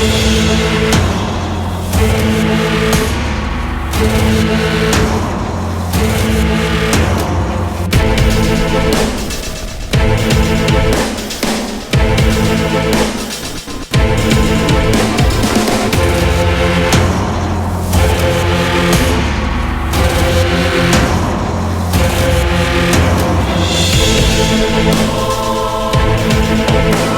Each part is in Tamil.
We'll be right.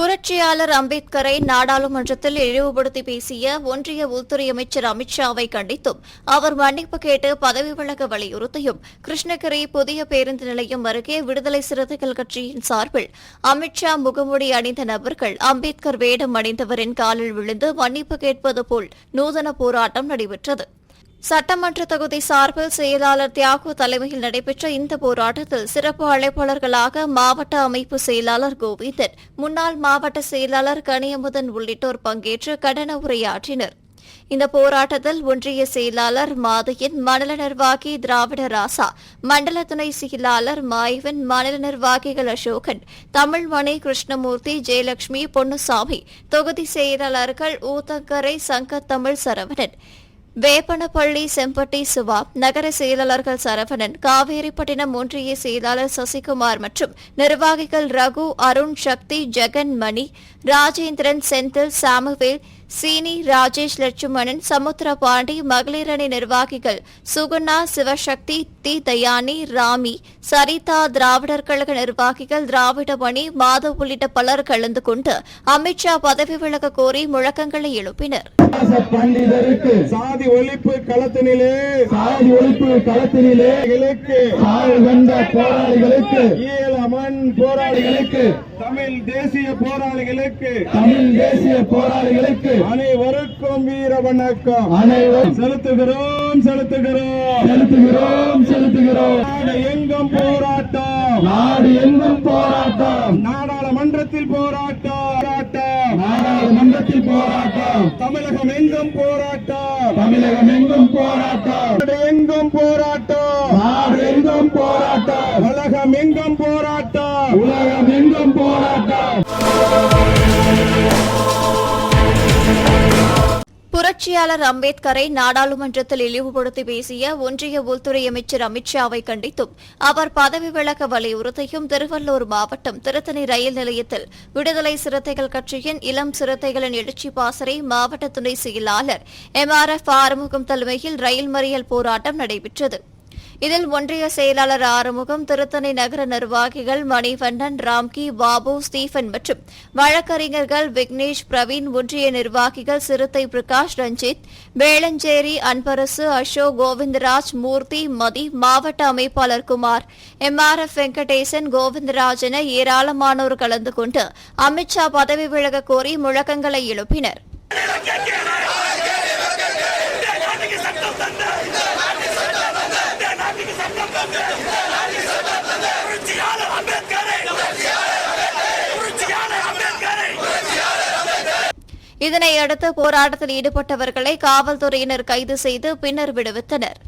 புரட்சியாளர் அம்பேத்கரை நாடாளுமன்றத்தில் இழிவுபடுத்தி பேசிய ஒன்றிய உள்துறை அமைச்சர் அமித்ஷாவை கண்டித்தும் அவர் மன்னிப்பு கேட்டு பதவி விலக வலியுறுத்தியும் கிருஷ்ணகிரி புதிய பேருந்து நிலையம் அருகே விடுதலை சிறுத்தைகள் கட்சியின் சார்பில் அமித்ஷா முகமூடி அணிந்த நபர்கள் அம்பேத்கர் வேடம் அணிந்தவரின் காலில் விழுந்து மன்னிப்பு கேட்பது போல் நூதன போராட்டம் நடைபெற்றது. சட்டமன்ற தொகுதி சார்பில் செயலாளர் தியாகு தலைமையில் நடைபெற்ற இந்த போராட்டத்தில் சிறப்பு அழைப்பாளர்களாக மாவட்ட அமைப்பு செயலாளர் கோவிந்தன் முன்னாள் மாவட்ட செயலாளர் கனியமுதன் உள்ளிட்டோர் பங்கேற்று கடன உரையாற்றினர். இந்த போராட்டத்தில் ஒன்றிய செயலாளர் மாதையன் மண்டல நிர்வாகி திராவிட ராசா மண்டல துணை செயலாளர் மாயவன் மண்டல நிர்வாகிகள் அசோகன் தமிழ்மணி கிருஷ்ணமூர்த்தி ஜெயலட்சுமி பொன்னுசாமி தொகுதி செயலாளர்கள் ஊத்தங்கரை சங்கத்தமிழ் சரவணன் வேப்பனப்பள்ளி செம்பட்டி சிவா நகர செயலாளர்கள் சரவணன் காவேரிப்பட்டினம் ஒன்றிய செயலாளர் சசிகுமார் மற்றும் நிர்வாகிகள் ரகு அருண் சக்தி ஜெகன் மணி ராஜேந்திரன் செந்தில் சாமுவேல் சீனி ராஜேஷ் லட்சுமணன் சமுத்திரபாண்டி மகளிர் அணி நிர்வாகிகள் சுகுணா சிவசக்தி தி தயானி ராமி சரிதா திராவிடர் கழக நிர்வாகிகள் திராவிட மணி மாதவ் உள்ளிட்ட பலர் கலந்து கொண்டு அமித்ஷா பதவி விலக கோரி முழக்கங்களை எழுப்பினர். பண்டிதருக்கு சாதி ஒழிப்பு களத்தினிலே சாதி ஒழிப்பு களத்தினிலே களுக்கு சாவு கண்ட போராளிகளுக்கு ஈழமண் போராளிகளுக்கு போராளிகளுக்கு தமிழ் தேசிய போராளிகளுக்கு தமிழ் தேசிய போராளிகளுக்கு அனைவருக்கும் வீர வணக்கம். அனைவரும் செலுத்துகிறோம் செலுத்துகிறோம். செலுத்துகிறோம் செலுத்துகிறோம். நாடு எங்கும் போராட்டம். நாடு எங்கும் போராட்டம். நாடாளுமன்றத்தில் போராட்டம். நாடாளுமன்றத்தில் போராட்டம்? தமிழகம் எங்கும் போராட்டம்? தமிழகம் எங்கும் போராட்டம்? எங்கும் போராட்டம்? நாடு எங்கும் போராட்டம்? உலகம் எங்கும் போராட்டம்? உலகம் எங்கும் போராட்டம்? புரட்சியாளர் அம்பேத்கரை நாடாளுமன்றத்தில் இழிவுபடுத்தி பேசிய ஒன்றிய உள்துறை அமைச்சர் அமித்ஷாவை கண்டித்தும் அவர் பதவி விலக வலியுறுத்தியும் திருவள்ளூர் மாவட்டம் திருத்தணி ரயில் நிலையத்தில் விடுதலை சிறுத்தைகள் கட்சியின் இளம் சிறுத்தைகளின் எழுச்சி பாசறை மாவட்ட துணை செயலாளர் எம் ஆர் எஃப் ஆறுமுகம் தலைமையில் ரயில் மறியல் போராட்டம் நடைபெற்றது. இதில் ஒன்றிய செயலாளர் ஆறுமுகம் திருத்தணி நகர நிர்வாகிகள் மணிவண்ணன் ராம்கி பாபு ஸ்டீபன் மற்றும் வழக்கறிஞர்கள் விக்னேஷ் பிரவீன் ஒன்றிய நிர்வாகிகள் சிறுத்தை பிரகாஷ் ரஞ்சித் வேளஞ்சேரி அன்பரசு அசோக் கோவிந்தராஜ் மூர்த்தி மதி மாவட்ட அமைப்பாளர் Kumar M R F Venkatesan Govindaraj என ஏராளமானோர் கலந்து கொண்டு அமித்ஷா பதவி விலக கோரி முழக்கங்களை எழுப்பினர். இதனையடுத்து போராட்டத்தில் ஈடுபட்டவர்களை காவல்துறையினர் கைது செய்து பின்னர் விடுவித்தனர்.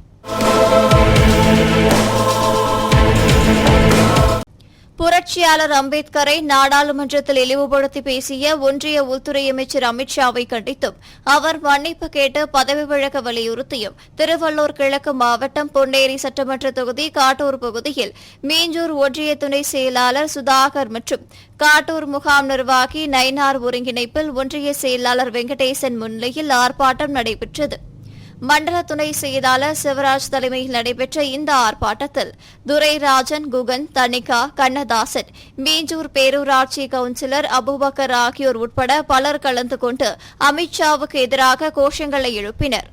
புரட்சியாளர் அம்பேத்கரை நாடாளுமன்றத்தில் இழிவுபடுத்தி பேசிய ஒன்றிய உள்துறை அமைச்சர் அமித்ஷாவை கண்டித்தும் அவர் மன்னிப்பு கேட்டு பதவி விலக வலியுறுத்தியும் திருவள்ளூர் கிழக்கு மாவட்டம் பொன்னேரி சட்டமன்ற தொகுதி காட்டூர் பகுதியில் மீஞ்சூர் ஒன்றிய துணை செயலாளர் சுதாகர் மற்றும் காட்டூர் முகாம் நிர்வாகி நைனார் ஒருங்கிணைப்பில் ஒன்றிய செயலாளர் வெங்கடேசன் முன்னிலையில் ஆர்ப்பாட்டம் நடைபெற்றது. மண்டல துணை செயலாளர் சிவராஜ் தலைமையில் நடைபெற்ற இந்த ஆர்ப்பாட்டத்தில் துரைராஜன் குகன் தனிகா கண்ணதாசன் மீஞ்சூர் பேரூராட்சி கவுன்சிலர் அபுபக்கர் ஆகியோர் உட்பட பலர் கலந்து கொண்டு அமித்ஷாவுக்கு எதிராக கோஷங்களை எழுப்பினர்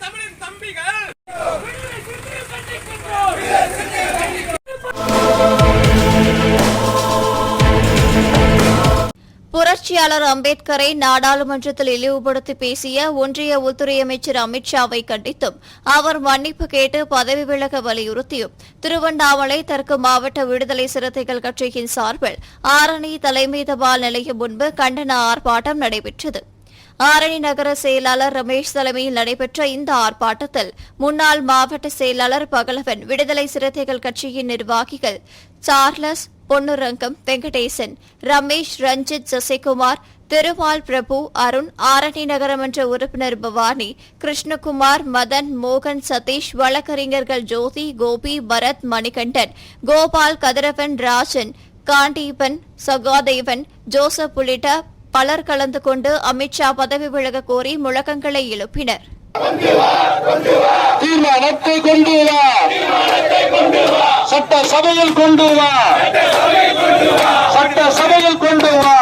தமிழின் தம்பிகள் ஆட்சியாளர் அம்பேத்கரை நாடாளுமன்றத்தில் இழிவுபடுத்தி பேசிய ஒன்றிய உள்துறை அமைச்சர் அமித்ஷாவை கண்டித்தும் அவர் மன்னிப்பு கேட்டு பதவி விலக வலியுறுத்தியும். திருவண்ணாமலை தெற்கு மாவட்ட விடுதலை சிறுத்தைகள் கட்சியின் சார்பில் ஆரணி தலைமை தபால் நிலையம் முன்பு கண்டன ஆர்ப்பாட்டம் நடைபெற்றது. ஆரணி நகர செயலாளர் ரமேஷ் தலைமையில் நடைபெற்ற இந்த ஆர்ப்பாட்டத்தில் முன்னாள் மாவட்ட செயலாளர் பகலவன் விடுதலை சிறுத்தைகள் கட்சியின் நிர்வாகிகள் சார்லஸ் பொன்னுரங்கம் வெங்கடேசன் ரமேஷ் ரஞ்சித் சசிகுமார் திருமால் பிரபு அருண் ஆரணி நகரமன்ற உறுப்பினர் பவானி கிருஷ்ணகுமார் மதன் மோகன் சதீஷ் வழக்கறிஞர்கள் ஜோதி கோபி பரத் மணிகண்டன் கோபால் கதிரவன் ராஜன் காண்டீபன் சகாதேவன் ஜோசப் உள்ளிட்ட பலர் கலந்து கொண்டு அமித்ஷா பதவி விலக கோரி முழக்கங்களை எழுப்பினர். தீர்மானத்தை கொண்டு வா. சட்ட சபையில் கொண்டு வா. சட்ட சபையில் கொண்டு வா.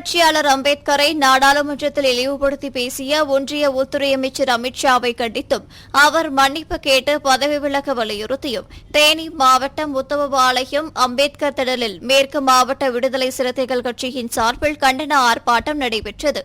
புரட்சியாளர் அம்பேத்கரை நாடாளுமன்றத்தில் இழிவுபடுத்தி பேசிய ஒன்றிய உள்துறை அமைச்சர் அமித்ஷாவை கண்டித்தும் அவர் மன்னிப்பு கேட்டு பதவி விலக வலியுறுத்தியும் தேனி மாவட்டம் உத்தவபாளையம் அம்பேத்கர் திடலில் மேற்கு மாவட்ட விடுதலை சிறுத்தைகள் கட்சியின் சார்பில் கண்டன ஆர்ப்பாட்டம் நடைபெற்றது.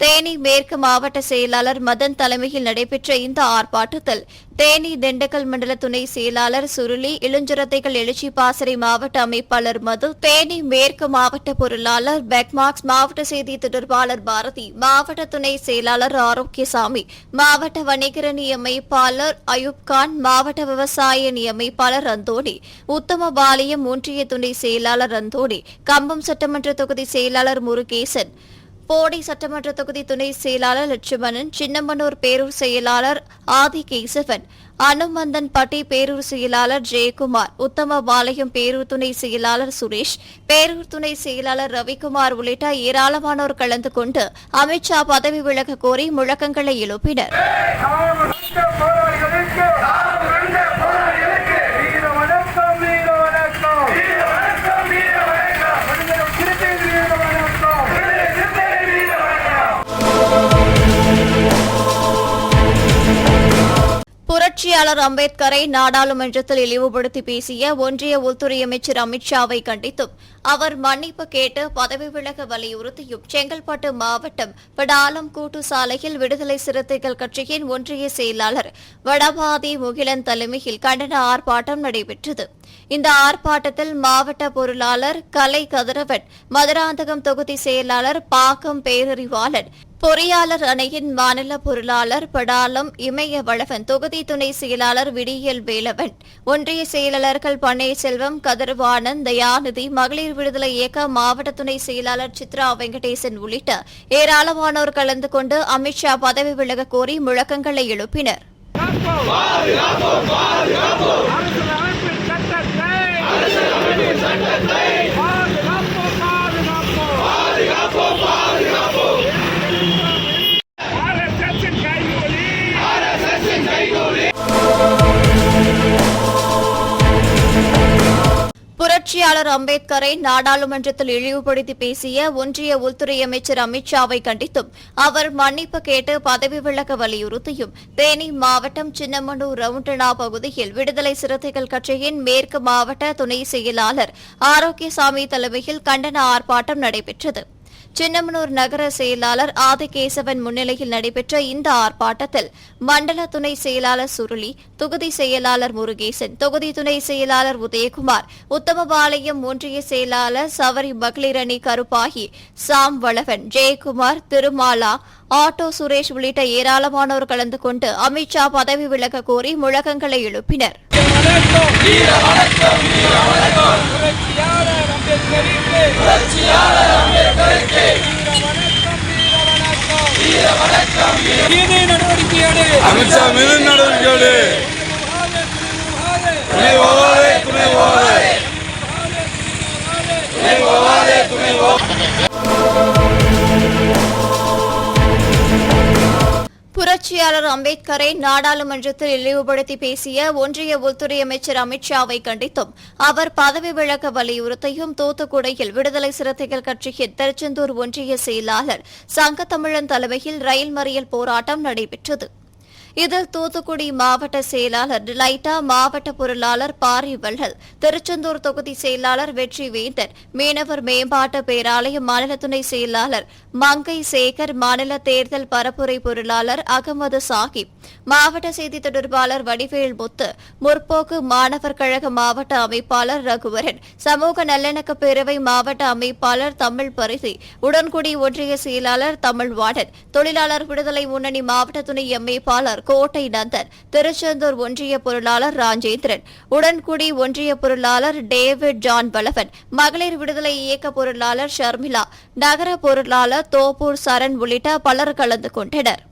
தேனி மேற்கு மாவட்ட செயலாளர் மதன் தலைமையில் நடைபெற்ற இந்த ஆர்ப்பாட்டத்தில் தேனி திண்டுக்கல் மண்டல துணை செயலாளர் சுருளி இளஞ்சிரத்தைகள் எழுச்சி பாசறை மாவட்ட அமைப்பாளர் மது தேனி மேற்கு மாவட்ட பொருளாளர் பெக்மார்க்ஸ் மாவட்ட செய்தி தொடர்பாளர் பாரதி மாவட்ட துணை செயலாளர் ஆரோக்கியசாமி மாவட்ட வணிகர நியமைப்பாளர் அயூப்கான் மாவட்ட விவசாய நியமைப்பாளர் அந்தோணி உத்தமபாளையம் ஒன்றிய துணை செயலாளர் அந்தோணி கம்பம் சட்டமன்ற தொகுதி செயலாளர் முருகேசன் போடி சட்டமன்ற தொகுதி துணை செயலாளர் லட்சுமணன் சின்னமனூர் பேரூர் செயலாளர் ஆதி கேசவன் அனுமந்தன்பட்டி பேரூர் செயலாளர் ஜெயக்குமார் உத்தமபாளையம் பேரூர் துணை செயலாளர் சுரேஷ் பேரூர் துணை செயலாளர் ரவிக்குமார் உள்ளிட்ட ஏராளமானோர் கலந்து கொண்டு அமித்ஷா பதவி விலக கோரி முழக்கங்களை எழுப்பினர். புரட்சியாளர் அம்பேத்கரை நாடாளுமன்றத்தில் இழிவுபடுத்தி பேசிய ஒன்றிய உள்துறை அமைச்சர் அமித்ஷாவை கண்டித்தும் அவர் மன்னிப்பு கேட்டு பதவி விலக வலியுறுத்தியும் செங்கல்பட்டு மாவட்டம் படாலம் கூட்டு சாலையில் விடுதலை சிறுத்தைகள் கட்சியின் ஒன்றிய செயலாளர் வடபாதி முகிலன் தலைமையில் கண்டன ஆர்ப்பாட்டம் நடைபெற்றது. இந்த ஆர்ப்பாட்டத்தில் மாவட்ட பொருளாளர் கலை கதிரவன் மதுராந்தகம் தொகுதி செயலாளர் பாக்கம் பேரறிவாளன் பொறியாளர் அணையின் மாநில பொருளாளர் படாலம் இமய வளவன் தொகுதி துணை செயலாளர் விடியல் வேலவன் ஒன்றிய செயலாளர்கள் பன்னீர்செல்வம் கதர்வானந்த் தயாநிதி மகளிர் விடுதலை இயக்க மாவட்ட துணை செயலாளர் சித்ரா வெங்கடேசன் உள்ளிட்ட ஏராளமானோர் கலந்து கொண்டு அமித்ஷா பதவி விலக கோரி முழக்கங்களை எழுப்பினர். புரட்சியாளர் அம்பேத்கரை நாடாளுமன்றத்தில் இழிவுபடுத்தி பேசிய ஒன்றிய உள்துறை அமைச்சர் அமித்ஷாவை கண்டித்தும் அவர் மன்னிப்பு கேட்டு பதவி விலக வலியுறுத்தியும் தேனி மாவட்டம் சின்னமனூர் ரவுண்டனா பகுதியில் விடுதலை சிறுத்தைகள் கட்சியின் மேற்கு மாவட்ட துணை செயலாளர் ஆரோக்கியசாமி தலைமையில் கண்டன ஆர்ப்பாட்டம் நடைபெற்றது. சின்னமனூர் நகர செயலாளர் ஆதிகேசவன் முன்னிலையில் நடைபெற்ற இந்த ஆர்ப்பாட்டத்தில் மண்டல துணை செயலாளர் சுருளி தொகுதி செயலாளர் முருகேசன் தொகுதி துணை செயலாளர் உதயகுமார் உத்தமபாளையம் ஒன்றிய செயலாளர் சவரி மகளிர் அணி கருப்பாகி சாம் வளவன் ஜெயக்குமார் திருமாலா ஆட்டோ சுரேஷ் உள்ளிட்ட ஏராளமானோர் கலந்து கொண்டு அமித்ஷா பதவி விலக கோரி முழக்கங்களை எழுப்பினர். அமித்ஷா மீது நடவடிக்கையோடு துணை துணை துணை துணை புரட்சியாளர் அம்பேத்கரை நாடாளுமன்றத்தில் இழிவுபடுத்தி பேசிய ஒன்றிய உள்துறை அமைச்சர் அமித்ஷாவை கண்டித்தும் அவர் பதவி விலக வலியுறுத்தியும் தூத்துக்குடியில் விடுதலை சிறுத்தைகள் கட்சியின் திருச்செந்தூர் ஒன்றிய செயலாளர் சங்கத்தமிழன் தலைமையில் ரயில் மறியல் போராட்டம் நடைபெற்றது. இதில் தூத்துக்குடி மாவட்ட செயலாளர் டிலைட்டா மாவட்ட பொருளாளர் பாரிவள்ளல் திருச்செந்தூர் தொகுதி செயலாளர் வெற்றி வேந்தன் மீனவர் மேம்பாட்டு பேராலய மாநில துணை செயலாளர் மங்கை சேகர் மாநில தேர்தல் பரப்புரை பொருளாளர் அகமது சாஹிப் மாவட்ட செய்தி தொடர்பாளர் வடிவேல் முத்து முற்போக்கு மாணவர் கழக மாவட்ட அமைப்பாளர் ரகுவரன் சமூக நல்லிணக்க பேரவை மாவட்ட அமைப்பாளர் தமிழ் பரிதி உடன்குடி ஒன்றிய செயலாளர் தமிழ்வாணன் தொழிலாளர் விடுதலை முன்னணி மாவட்ட துணை அமைப்பாளர் கோட்டை நந்தன் திருச்செந்தூர் ஒன்றிய பொருளாளர் ராஜேந்திரன் உடன்குடி ஒன்றிய பொருளாளர் டேவிட் ஜான் பலவன் மகளிர் விடுதலை இயக்க பொருளாளர் ஷர்மிளா நகர பொருளாளர் தோப்பூர் சரண் உள்ளிட்ட பலர் கலந்து கொண்டனர்.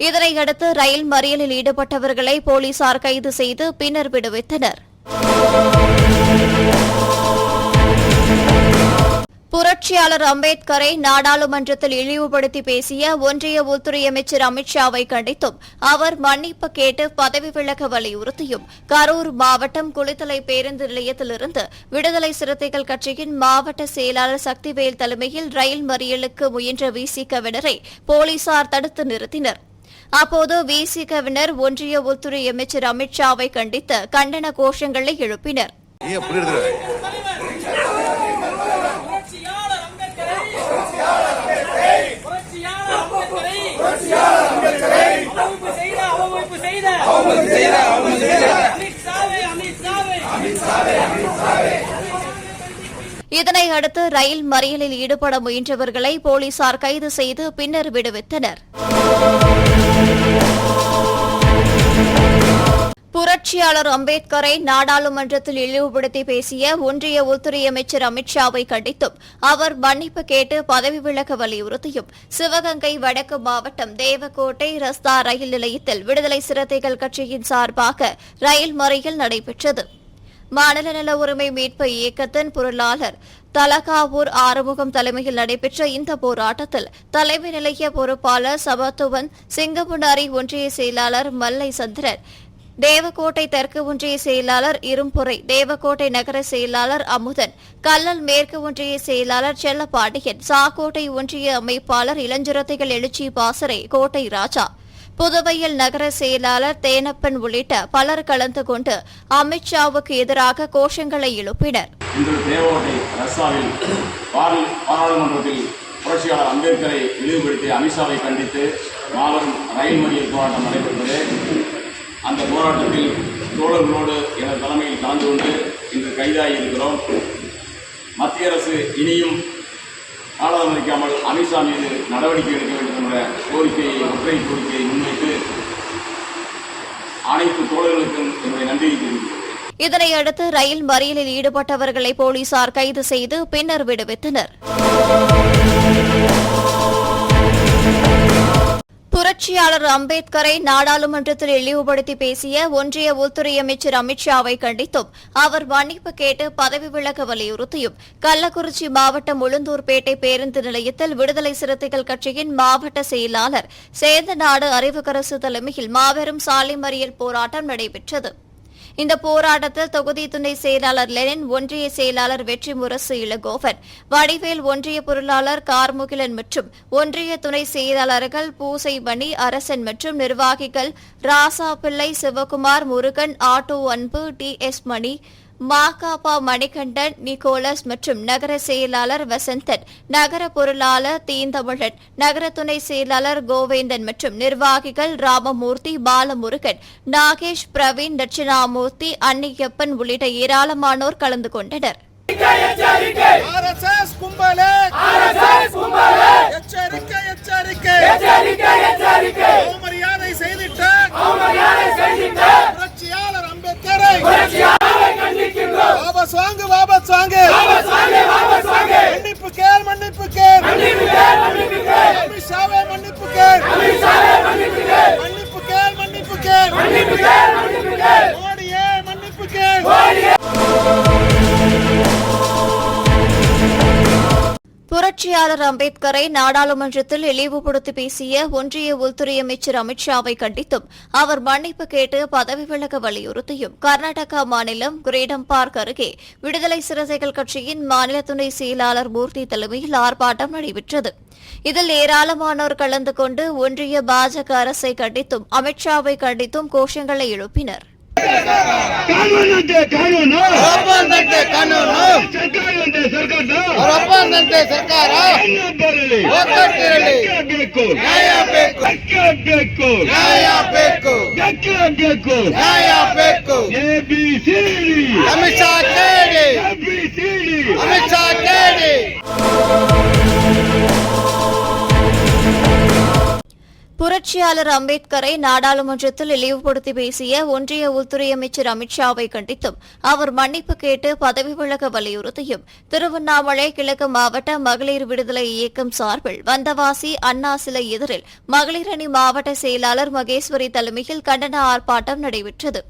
இதனையடுத்து ரயில் மறியலில் ஈடுபட்டவர்களை போலீசார் கைது செய்து பின்னர் விடுவித்தனர். புரட்சியாளர் அம்பேத்கரை நாடாளுமன்றத்தில் இழிவுபடுத்தி பேசிய ஒன்றிய உள்துறை அமைச்சர் அமித்ஷாவை கண்டித்தும் அவர் மன்னிப்பு கேட்டு பதவி விலக வலியுறுத்தியும். கரூர் மாவட்டம் குளித்தலை பேருந்து நிலையத்திலிருந்து விடுதலை சிறுத்தைகள் கட்சியின் மாவட்ட செயலாளர் சக்திவேல் தலைமையில் ரயில் மறியலுக்கு முயன்ற விசிகவினரை போலீசார் தடுத்து நிறுத்தினர். அப்போது விசிகவினர் ஒன்றிய உள்துறை அமைச்சர் அமித்ஷாவை கண்டித்து கண்டன கோஷங்களை எழுப்பினர். இதனை அடுத்து ரயில் மறியலில் ஈடுபட முயன்றவர்களை போலீசார் கைது செய்து பின்னர் விடுவித்தனர். புரட்சியாளர் அம்பேத்கரை நாடாளுமன்றத்தில் இழிவுபடுத்தி பேசிய ஒன்றிய உள்துறை அமைச்சர் அமித்ஷாவை கண்டித்தும் அவர் மன்னிப்பு கேட்டு பதவி விலக வலியுறுத்தியும். சிவகங்கை வடக்கு மாவட்டம் தேவக்கோட்டை ரஸ்தா ரயில் நிலையத்தில் விடுதலை சிறுத்தைகள் கட்சியின் சார்பாக ரயில் மறியல் நடைபெற்றது. மாநில நல உரிமை மீட்பு இயக்கத்தின் பொருளாளர் தலகாவூர் ஆறுமுகம் தலைமையில் நடைபெற்ற இந்த போராட்டத்தில் தலைமை நிலைய பொறுப்பாளர் சபத்துவன் சிங்கமுனாரி ஒன்றிய செயலாளர் மல்லை சந்திரன் தேவக்கோட்டை தெற்கு ஒன்றிய செயலாளர் இரும்புரை தேவக்கோட்டை நகர செயலாளர் அமுதன் கல்லல் மேற்கு ஒன்றிய செயலாளர் செல்லப்பாண்டியன் சாக்கோட்டை ஒன்றிய அமைப்பாளர் இளஞ்சிரத்தைகள் எழுச்சி பாசறை கோட்டை ராஜா. புதுவையில் நகர செயலாளர் தேனப்பன் உள்ளிட்ட பலர் கலந்து கொண்டு அமித்ஷாவுக்கு எதிராக கோஷங்களை எழுப்பினர். இன்று தேவகோட்டை ரஸ்தாவில் பாராளுமன்றத்தில் புரட்சியாளர் அம்பேத்கரை இழிவுபடுத்திய அமித்ஷாவை கண்டித்து மாபெரும் ரயில் மறியல் போராட்டம் நடைபெற்றது. அந்த போராட்டத்தில் தோழர்களோடு எனது தலைமையில் கலந்து கொண்டு இன்று கைதாகி இருக்கிறோம் மத்திய அரசு இனியும் காலதாமதிக்காமல் அமித்ஷா மீது நடவடிக்கை எடுக்க வேண்டும் என்ற கோரிக்கையை ஒற்றை கோரிக்கையை முன்வைத்து அனைத்து தோழர்களுக்கும் என்னுடைய நன்றியை தெரிவிக்கிறேன். இதனையடுத்து ரயில் மறியலில் ஈடுபட்டவர்களை போலீசார் கைது செய்து பின்னர் விடுவித்தனர். புரட்சியாளர் அம்பேத்கரை நாடாளுமன்றத்தில் இழிவுபடுத்தி பேசிய ஒன்றிய உள்துறை அமைச்சர் அமித்ஷாவை கண்டித்தும் அவர் மன்னிப்பு கேட்டு பதவி விலக வலியுறுத்தியும். கள்ளக்குறிச்சி மாவட்டம் உளுந்தூர்பேட்டை பேருந்து நிலையத்தில் விடுதலை சிறுத்தைகள் கட்சியின் மாவட்ட செயலாளர் சேந்தநாடு அறிவுக்கரசு தலைமையில் மாபெரும் சாலை மறியல் போராட்டம் நடைபெற்றது. இந்த போராட்டத்தில் தொகுதி துணை செயலாளர் லெனின் ஒன்றிய செயலாளர் வெற்றி முரசு இளகோவன் வடிவேல் ஒன்றிய பொருளாளர் கார்முகிலன் மற்றும் ஒன்றிய துணை செயலாளர்கள் பூசைமணி அரசன் மற்றும் நிர்வாகிகள் Raasa Pillai Sivakumar Murugan auto Anbu T S Mani Ma Ka Pa Manikandan Nicholas மற்றும் நகர செயலாளர் வசந்தன் நகர பொருளாளர் தீந்தமிழன் நகர துணை செயலாளர் கோவேந்தன் மற்றும் நிர்வாகிகள் ராமமூர்த்தி பாலமுருகன் நாகேஷ் பிரவீன் தட்சிணாமூர்த்தி அன்னியப்பன் உள்ளிட்ட ஏராளமானோர் கலந்து கொண்டனர். ஆர்எஸ்எஸ் கும்பலே! ஆர்எஸ்எஸ் கும்பலே! எச்சரிக்கை எச்சரிக்கை! எச்சரிக்கை எச்சரிக்கை! அவமரியாதை செய்திட்ட! அவமரியாதை செய்திட்ட! புரட்சியாளர் அம்பேத்கரை! வாபஸ் வாங்கு வாபஸ் வாங்கு. வாபஸ் வாங்கு வாபஸ் வாங்கு. மன்னிப்பு கேள் மன்னிப்பு கேள். மன்னிப்பு கேள். புரட்சியாளர் அம்பேத்கரை நாடாளுமன்றத்தில் இழிவுபடுத்தி பேசிய ஒன்றிய உள்துறை அமைச்சர் அமித்ஷாவை கண்டித்தும் அவர் மன்னிப்பு கேட்டு பதவி விலக வலியுறுத்தியும் கர்நாடகா மாநிலம் கிரீடம் பார்க் அருகே விடுதலை சிறுத்தைகள் கட்சியின் மாநில துணை செயலாளர் மூர்த்தி தலைமையில் ஆர்ப்பாட்டம் நடைபெற்றது. இதில் ஏராளமானோர் கலந்து கொண்டு ஒன்றிய பாஜக அரசை கண்டித்தும் அமித்ஷாவை கண்டித்தும் கோஷங்களை எழுப்பினர். ಕಾನೂನು ಅಂತೆ ಕಾನೂನು. ಒಪ್ಪಂದಂತೆ ಕಾನೂನು. ಸರ್ಕಾರ ಅಂತೆ ಸರ್ಕಾರ. ಒಪ್ಪಂದಂತೆ ಸರ್ಕಾರ. ಏನು ಬರಲಿ ಒಗ್ಗಟ್ಟಿರಲಿ. ಬೇಕು ನ್ಯಾಯ ಬೇಕು. ಬೇಕು ನ್ಯಾಯ ಬೇಕು. ಬೇಕು ನ್ಯಾಯ ಬೇಕು. A B C D Amit Shah ಕೇಳಿ. A B C D Amit Shah ಕೇಳಿ. புரட்சியாளர் அம்பேத்கரை நாடாளுமன்றத்தில் இழிவுபடுத்தி பேசிய ஒன்றிய உள்துறை அமைச்சர் அமித்ஷாவை கண்டித்தும் அவர் மன்னிப்பு கேட்டு பதவி விலக வலியுறுத்தியும் திருவண்ணாமலை கிழக்கு மாவட்ட மகளிர் விடுதலை இயக்கம் சார்பில் வந்தவாசி அண்ணா சிலை எதிரில் மகளிர் அணி மாவட்ட செயலாளர் மகேஸ்வரி தலைமையில் கண்டன ஆர்ப்பாட்டம் நடைபெற்றது.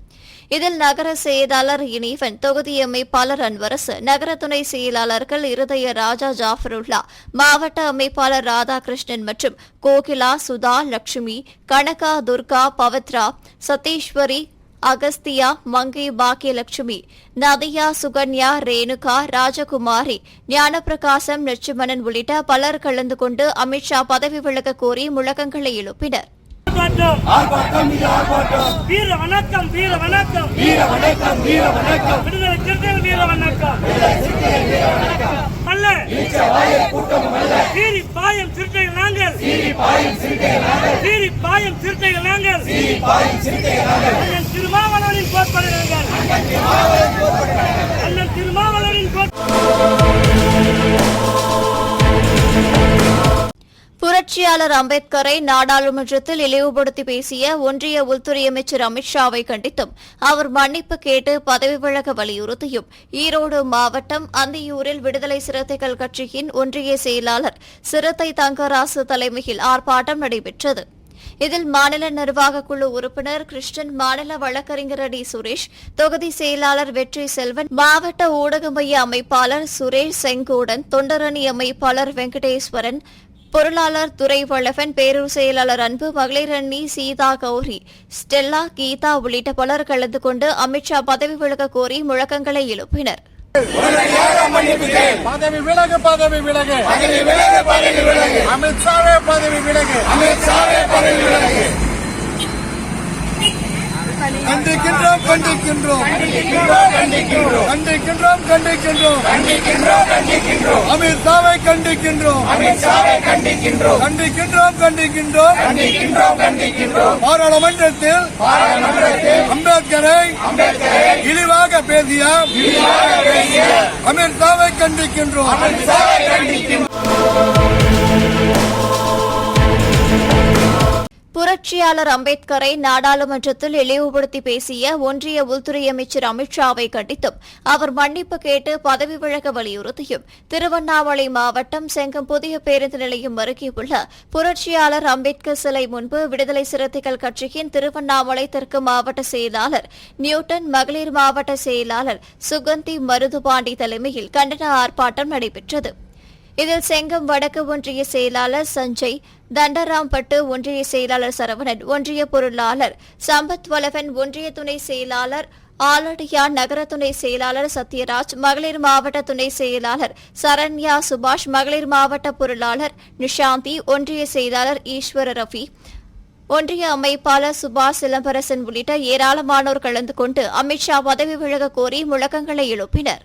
இதில் நகர செயலாளர் இனீவன் தொகுதி அமைப்பாளர் அன்வரசு நகர துணை செயலாளர்கள் இருதய ராஜா ஜாஃபருல்லா மாவட்ட அமைப்பாளர் ராதாகிருஷ்ணன் மற்றும் கோகிலா சுதா லட்சுமி கனகா துர்கா பவித்ரா சதீஸ்வரி அகஸ்தியா மங்கை பாக்கியலட்சுமி நதியா சுகன்யா ரேணுகா ராஜகுமாரி ஞானப்பிரகாசம் லட்சுமணன் உள்ளிட்ட பலர் கலந்து கொண்டு அமித்ஷா பதவி விலக கோரி முழக்கங்களை எழுப்பினர். ஆர்ப்பாட்டம். வீர வணக்கம் வீர வணக்கம். வீர வணக்கம் வீர வணக்கம். விடுதலை சிறுத்தைகள் வீர வணக்கம். அல்ல. சீரி பாயம் சிறுத்தைகள் நாங்கள். சீரி பாயம் சிறுத்தைகள் நாங்கள். அண்ணன் திருமாவளவனின் கோட்பாடு நாங்கள் அண்ணன் திருமாவளவனின் கோட்பாடு புரட்சியாளர் அம்பேத்கரை நாடாளுமன்றத்தில் இழிவுபடுத்தி பேசிய ஒன்றிய உள்துறை அமைச்சர் அமித்ஷாவை கண்டித்தும் அவர் மன்னிப்பு கேட்டு பதவி விலக வலியுறுத்தியும். ஈரோடு மாவட்டம் அந்தியூரில் விடுதலை சிறுத்தைகள் கட்சியின் ஒன்றிய செயலாளர் சிறுத்தை தங்கராசு தலைமையில் ஆர்ப்பாட்டம் நடைபெற்றது. இதில் மாநில நிர்வாக குழு உறுப்பினர் கிருஷ்ணன் மாநில வழக்கறிஞர் அடி சுரேஷ் தொகுதி செயலாளர் வெற்றி செல்வன் மாவட்ட ஊடக மைய அமைப்பாளர் சுரேஷ் செங்கோடன் தொண்டரணி அமைப்பாளர் வெங்கடேஸ்வரன் பொருளாளர் துரைவளவன் பேரூர் செயலாளர் அன்பு மகளிர் அணி சீதா கௌரி. ஸ்டெல்லா கீதா உள்ளிட்ட பலர் கலந்து கொண்டு அமித்ஷா பதவி விலக கோரி முழக்கங்களை எழுப்பினர். பதவி விலகு பதவி விலகு. பதவி விலகு பதவி விலகு. அமித்ஷாவே பதவி விலகு. அமித்ஷாவே பதவி விலகு. கண்டிக்கின்றோம். கண்டிக்கின்றோம் கண்டிக்கின்றோம். கண்டிக்கின்றோம் கண்டிக்கின்றோம். கண்டிக்கின்றோம் அமித்ஷாவை கண்டிக்கின்றோம் கண்டிக்கின்றோம். கண்டிக்கின்றோம். கண்டிக்கின்றோம். பாராளுமன்றத்தில் அம்பேத்கரை இழிவாக பேசிய பேசிய அமித்ஷாவை கண்டிக்கின்றோம். புரட்சியாளர் அம்பேத்கரை நாடாளுமன்றத்தில் இழிவுபடுத்தி பேசிய ஒன்றிய உள்துறை அமைச்சர் அமித்ஷாவை கண்டித்தும் அவர் மன்னிப்பு கேட்டு பதவி விலக வலியுறுத்தியும் திருவண்ணாமலை மாவட்டம் செங்கம் புதிய பேருந்து நிலையம் அருகே உள்ள புரட்சியாளர் அம்பேத்கர் சிலை முன்பு விடுதலை சிறுத்தைகள் கட்சியின் திருவண்ணாமலை தெற்கு மாவட்ட செயலாளர் நியூட்டன் மகளிர் மாவட்ட செயலாளர் சுகந்தி மருதுபாண்டி தலைமையில் கண்டன ஆர்ப்பாட்டம் நடைபெற்றது. இதில் செங்கம் வடக்கு ஒன்றிய செயலாளர் சஞ்சய் தண்டராம்பட்டு ஒன்றிய செயலாளர் சரவணன் ஒன்றிய பொருளாளர் சம்பத் வலவன் ஒன்றிய துணை செயலாளர் ஆலடியார் நகர துணை செயலாளர் சத்யராஜ் மகளிர் மாவட்ட துணை செயலாளர் சரண்யா சுபாஷ் மகளிர் மாவட்ட பொருளாளர் நிஷாந்தி ஒன்றிய செயலாளர் ஈஸ்வர ரவி ஒன்றிய அமைப்பாளர் சுபாஷ் சிலம்பரசன் உள்ளிட்ட ஏராளமானோர் கலந்து கொண்டு அமித்ஷா பதவி விலக கோரி முழக்கங்களை எழுப்பினர்.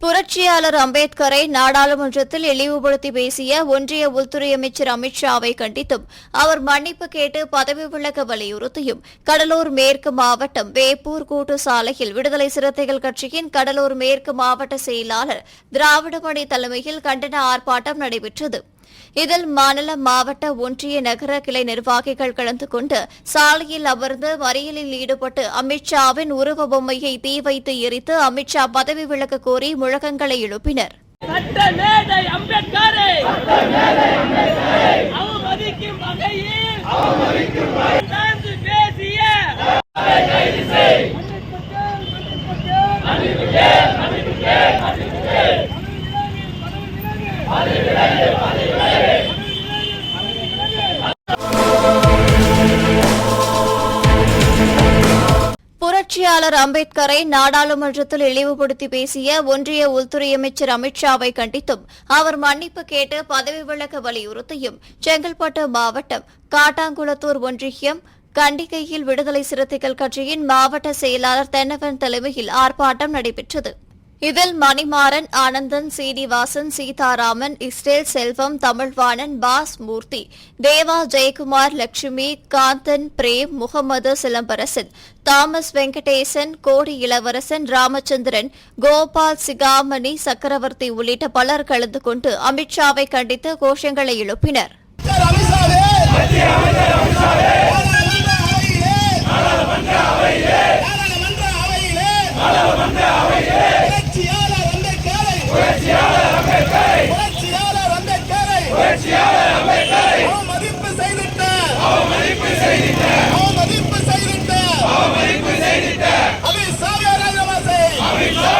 புரட்சியாளர் அம்பேத்கரை நாடாளுமன்றத்தில் இழிவுபடுத்தி பேசிய ஒன்றிய உள்துறை அமைச்சர் அமித்ஷாவை கண்டித்தும் அவர் மன்னிப்பு கேட்டு பதவி விலக வலியுறுத்தியும் கடலூர் மேற்கு மாவட்டம் வேப்பூர் கூட்டு சாலையில் விடுதலை சிறுத்தைகள் கட்சியின் கடலூர் மேற்கு மாவட்ட செயலாளர் திராவிடமணி தலைமையில் கண்டன ஆர்ப்பாட்டம் நடைபெற்றது. இதில் மாநில மாவட்ட ஒன்றிய நகர கிளை நிர்வாகிகள் கலந்து கொண்டு சாலையில் அமர்ந்து மறியலில் ஈடுபட்டு அமித்ஷாவின் உருவ பொம்மையை தீ வைத்து எரித்து அமித்ஷா பதவி விலக்கு கோரி முழக்கங்களை எழுப்பினர் Yeah மேதை அம்பேத்கரை அவமதிக்கும் வகையில் சார்ந்து பேசிய புரட்சியாளர் அம்பேத்கரை நாடாளுமன்றத்தில் இழிவுபடுத்தி பேசிய ஒன்றிய உள்துறை அமைச்சர் அமித்ஷாவை கண்டித்தும் அவர் மன்னிப்பு கேட்டு பதவி விலக வலியுறுத்தியும் செங்கல்பட்டு மாவட்டம் காட்டாங்குளத்தூர் ஒன்றியம் கண்டிகையில் விடுதலை சிறுத்தைகள் கட்சியின் மாவட்ட செயலாளர் தென்னவன் தலைமையில் ஆர்ப்பாட்டம் நடைபெற்றது. இதில் Manimaran Anandan Srinivasan Seetharaman Israel Selvam Tamilvanan pass Murthy Deva Jayakumar Lakshmi Kanthan Prem Mohammed Silambarasan Thomas Venkatesan கோடி இளவரசன் ராமச்சந்திரன் கோபால் சிகாமணி சக்கரவர்த்தி உள்ளிட்ட பலர் கலந்து கொண்டு அமித்ஷாவை கண்டித்து கோஷங்களை எழுப்பினர். அவமதிப்பு செய்திட்ட! அவமதிப்பு செய்திட்ட! அவமதிப்பு செய்திட்ட! அவமதிப்பு செய்திட்ட! அமித்ஷாவே ராஜினாமா செய் அமித்ஷாவே ராஜினாமா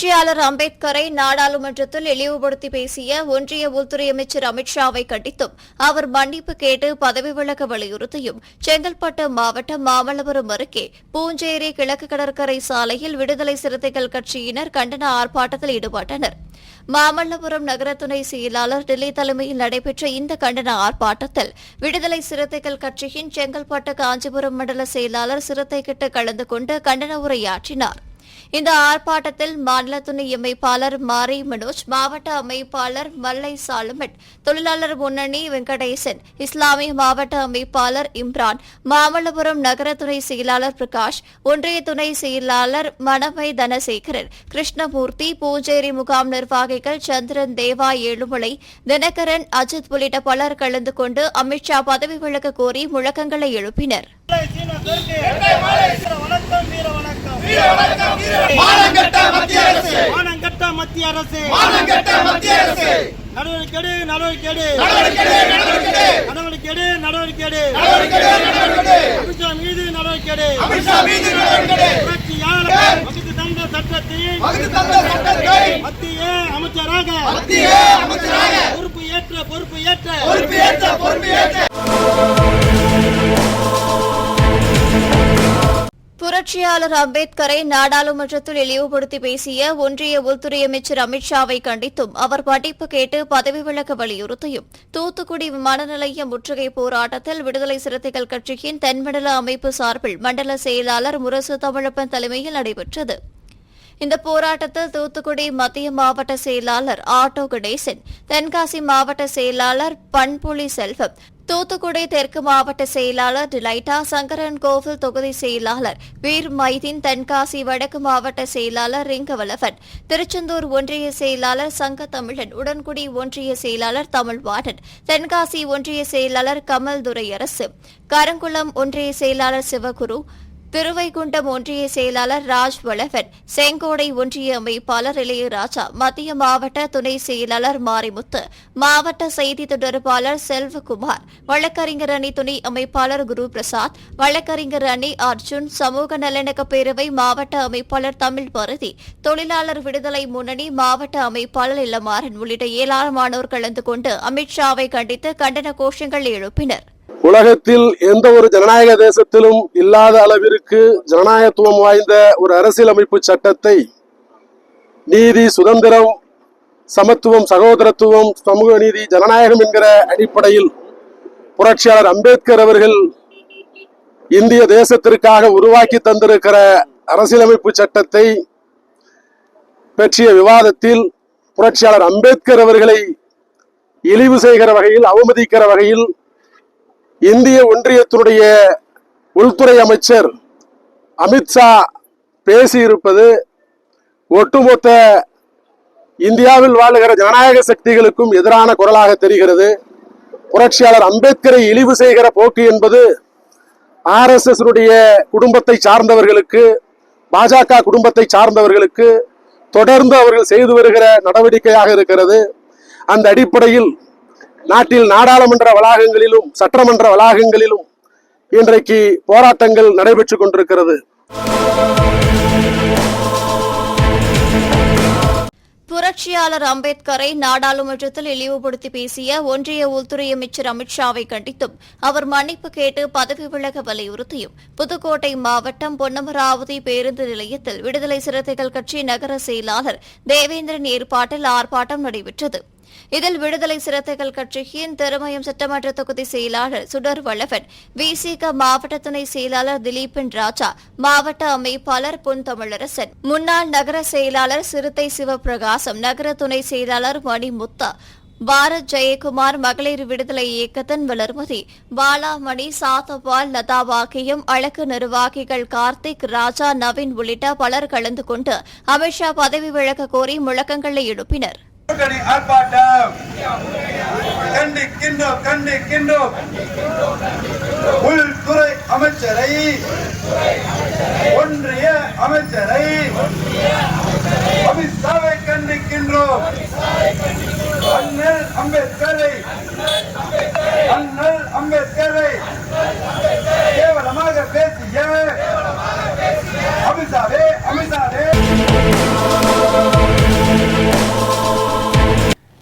புரட்சியாளர் அம்பேத்கரை நாடாளுமன்றத்தில் இழிவுபடுத்தி பேசிய ஒன்றிய உள்துறை அமைச்சர் அமித்ஷாவை கண்டித்தும் அவர் மன்னிப்பு கேட்டு பதவி விலக வலியுறுத்தியும் செங்கல்பட்டு மாவட்டம் மாமல்லபுரம் அருகே பூஞ்சேரி கிழக்கு கடற்கரை சாலையில் விடுதலை சிறுத்தைகள் கட்சியினர் கண்டன ஆர்ப்பாட்டத்தில் ஈடுபட்டனர். மாமல்லபுரம் நகர துணை செயலாளர் டெல்லி தலைமையில் நடைபெற்ற இந்த கண்டன ஆர்ப்பாட்டத்தில் விடுதலை சிறுத்தைகள் கட்சியின் செங்கல்பட்டு காஞ்சிபுரம் மண்டல செயலாளர் சிறுத்தை கிட்ட கலந்து கொண்டு கண்டன உரையாற்றினார். இந்த ஆர்ப்பாட்டத்தில் மாநில துணை அமைப்பாளர் மாரி மனோஜ் மாவட்ட அமைப்பாளர் மல்லை சாலுமட் தொழிலாளர் முன்னணி வெங்கடேசன் இஸ்லாமிய மாவட்ட அமைப்பாளர் இம்ரான் மாமல்லபுரம் நகர துணை செயலாளர் பிரகாஷ் ஒன்றிய துணை செயலாளர் மணமை தனசேகரன் கிருஷ்ணமூர்த்தி பூஞ்சேரி முகாம் நிர்வாகிகள் சந்திரன் தேவா ஏழுமலை தினகரன் அஜித் உள்ளிட்ட பலர் கலந்து கொண்டு அமித்ஷா பதவி விலக கோரி முழக்கங்களை எழுப்பினர். மானங்கட்ட மத்திய அரசு. மானங்கட்ட மத்திய அரசு. மானங்கட்ட மத்திய அரசு. நடவடிக்கை நடவடிக்கை நடவடிக்கை நடவடிக்கை நடவடிக்கை அமித்ஷா மீது நடவடிக்கை அமித்ஷா மீது நடவடிக்கை புரட்சியாளர் வகுத்து தந்த சட்டத்தை வகுத்து தந்த சட்டத்தை மத்திய அமைச்சராக மத்திய அமைச்சராக பொறுப்பு ஏற்ற பொறுப்பு ஏற்ற. பொறுப்பு ஏற்ற பொறுப்பு ஏற்ற. புரட்சியாளர் அம்பேத்கரை நாடாளுமன்றத்தில் இழிவுபடுத்தி பேசிய ஒன்றிய உள்துறை அமைச்சர் அமித்ஷாவை கண்டித்தும் அவர் படிப்பு கேட்டு பதவி விலக வலியுறுத்தியும். தூத்துக்குடி விமான நிலைய முற்றுகை போராட்டத்தில் விடுதலை சிறுத்தைகள் கட்சியின் தென்மண்டல அமைப்பு சார்பில் மண்டல செயலாளர் முரசு தமிழப்பன் தலைமையில் நடைபெற்றது. இந்த போராட்டத்தில் தூத்துக்குடி மத்திய மாவட்ட செயலாளர் ஆட்டோ கணேசன் தென்காசி மாவட்ட செயலாளர் பண்புலி செல்வம் தூத்துக்குடி தெற்கு மாவட்ட செயலாளர் டிலைட்டா சங்கரன் கோவில் தொகுதி செயலாளர் வீர் மைதீன் தென்காசி வடக்கு மாவட்ட செயலாளர் ரிங்கவலவன் திருச்செந்தூர் ஒன்றிய செயலாளர் சங்க தமிழன் உடன்குடி ஒன்றிய செயலாளர் தமிழ்வாணன் தென்காசி ஒன்றிய செயலாளர் கமல் துரையரசு கரங்குளம் ஒன்றிய செயலாளர் சிவகுரு திருவைகுண்டம் ஒன்றிய செயலாளர் ராஜ் வளவன் செங்கோடை ஒன்றிய அமைப்பாளர் இளையராஜா மத்திய மாவட்ட துணை செயலாளர் மாரிமுத்து மாவட்ட செய்தி தொடர்பாளர் செல்வகுமார் வழக்கறிஞர் அணி துணை அமைப்பாளர் குரு பிரசாத் வழக்கறிஞர் அணி அர்ஜுன் சமூக நலனக பேரவை மாவட்ட அமைப்பாளர் தமிழ் பருதி தொழிலாளர் விடுதலை முன்னணி மாவட்ட அமைப்பாளர் இளமாறன் உள்ளிட்ட ஏராளமானோர் கலந்து கொண்டு அமித்ஷாவை கண்டித்து கண்டன கோஷங்கள் எழுப்பினர். உலகத்தில் எந்த ஒரு ஜனநாயக தேசத்திலும் இல்லாத அளவிற்கு ஜனநாயகத்துவம் வாய்ந்த ஒரு அரசியலமைப்பு சட்டத்தை நீதி சுதந்திரம் சமத்துவம் சகோதரத்துவம் சமூக நீதி ஜனநாயகம் என்கிற அடிப்படையில் புரட்சியாளர் அம்பேத்கர் அவர்கள் இந்திய தேசத்திற்காக உருவாக்கி தந்திருக்கிற அரசியலமைப்பு சட்டத்தை பற்றிய விவாதத்தில் புரட்சியாளர் அம்பேத்கர் அவர்களை இழிவு செய்கிற வகையில் அவமதிக்கிற வகையில் இந்திய ஒன்றியத்தினுடைய உள்துறை அமைச்சர் அமித்ஷா பேசியிருப்பது ஒட்டுமொத்த இந்தியாவில் வாழுகிற ஜனநாயக சக்திகளுக்கும் எதிரான குரலாக தெரிகிறது. புரட்சியாளர் அம்பேத்கரை இழிவு செய்கிற போக்கு என்பது ஆர்எஸ்எஸ் குடும்பத்தை சார்ந்தவர்களுக்கு பாஜக குடும்பத்தை சார்ந்தவர்களுக்கு தொடர்ந்து அவர்கள் செய்து வருகிற நடவடிக்கையாக இருக்கிறது. அந்த அடிப்படையில் நாட்டில் நாடாளுமன்ற வளாகங்களிலும் சட்டமன்ற வளாகங்களிலும் இன்றைக்கு போராட்டங்கள் நடைபெற்றுக் கொண்டிருக்கிறது. புரட்சியாளர் அம்பேத்கரை நாடாளுமன்றத்தில் இழிவுபடுத்தி பேசிய ஒன்றிய உள்துறை அமைச்சர் அமித்ஷாவை கண்டித்தும் அவர் மன்னிப்பு கேட்டு பதவி விலக வலியுறுத்தியும் புதுக்கோட்டை மாவட்டம் பொன்னமராவதி பேருந்து நிலையத்தில் விடுதலை சிறுத்தைகள் கட்சி நகர செயலாளர் தேவேந்திரன் ஏற்பாட்டில் ஆர்ப்பாட்டம் நடைபெற்றது. இதில் விடுதலை சிறுத்தைகள் கட்சியின் திருமயம் சட்டமன்ற தொகுதி செயலாளர் சுடர் வல்லவன் விசிக மாவட்ட துணை செயலாளர் திலீபன் ராஜா மாவட்ட அமைப்பாளர் பொன் தமிழரசன் முன்னாள் நகர செயலாளர் சிறுத்தை சிவபிரகாசம் நகர துணை செயலாளர் மணிமுத்தா பாரத் ஜெயக்குமார் மகளிர் விடுதலை இயக்கத்தின் வளர்மதி பாலாமணி சாத்தபால் லதா வாக்கியம் அழகு நிர்வாகிகள் கார்த்திக் ராஜா நவீன் உள்ளிட்ட பலர் கலந்து கொண்டு அமித்ஷா பதவி விலக கோரி முழக்கங்களை எழுப்பினர். கூட்டணி ஆர்ப்பாட்டம். கண்டிக்கின்றோம் கண்டிக்கின்றோம். உள்துறை அமைச்சரை ஒன்றிய அமைச்சரை அமித்ஷாவை கண்டிக்கின்றோம். அண்ணல் அம்பேத்கரை அண்ணல் அம்பேத்கரை கேவலமாக பேசிய அமித்ஷாவே அமித்ஷாவே.